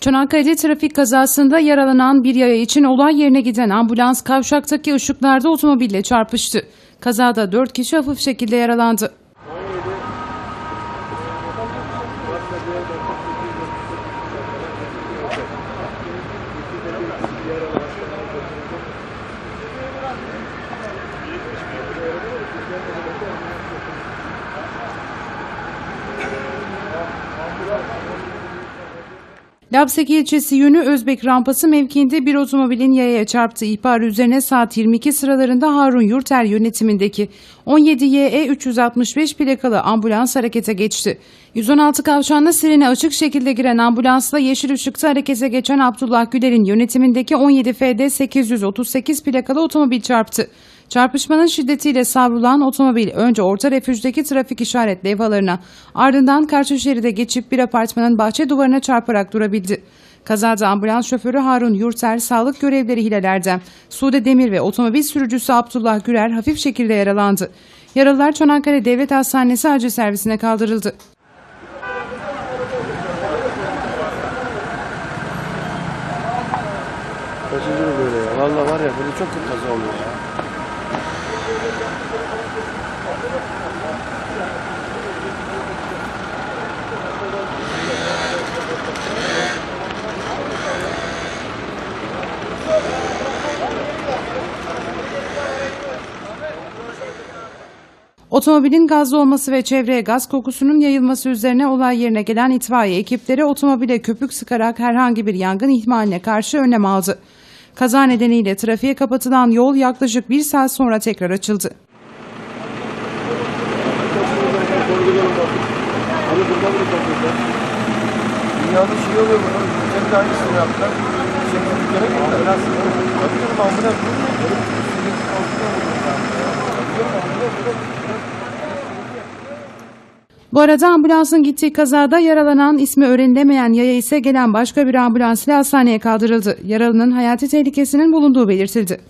Çanakkale'de trafik kazasında yaralanan bir yaya için olay yerine giden ambulans kavşaktaki ışıklarda otomobille çarpıştı. Kazada 4 kişi hafif şekilde yaralandı. Lapseki ilçesi yönü Özbek rampası mevkiinde bir otomobilin yayaya çarptığı ihbarı üzerine saat 22 sıralarında Harun Yurter yönetimindeki 17YE 365 plakalı ambulans harekete geçti. 116 kavşağına sirene açık şekilde giren ambulansla yeşil ışıkta harekete geçen Abdullah Güler'in yönetimindeki 17FD 838 plakalı otomobil çarptı. Çarpışmanın şiddetiyle savrulan otomobil önce orta refüjdeki trafik işaret levhalarına ardından karşı şeride geçip bir apartmanın bahçe duvarına çarparak durabildi. Kazada ambulans şoförü Harun Yurter, sağlık görevleri Hilal Erdem, Sude Demir ve otomobil sürücüsü Abdullah Gürer hafif şekilde yaralandı. Yaralılar Çanakkale Devlet Hastanesi acil servisine kaldırıldı. Kaçıncı bu böyle ya? Valla var ya böyle çok kötü kaza oluyor ya. Otomobilin gazlı olması ve çevreye gaz kokusunun yayılması üzerine olay yerine gelen itfaiye ekipleri otomobile köpük sıkarak herhangi bir yangın ihmaline karşı önlem aldı. Kaza nedeniyle trafiğe kapatılan yol yaklaşık bir saat sonra tekrar açıldı. Dünyada şey oluyor bunun. Ülkede de aynısını yaptılar. Şimdi ülkene gittiler. Biraz Tabii canım ambulans Bu arada ambulansın gittiği kazada yaralanan ismi öğrenilemeyen yaya ise gelen başka bir ambulans ile hastaneye kaldırıldı. Yaralının hayati tehlikesinin bulunduğu belirtildi.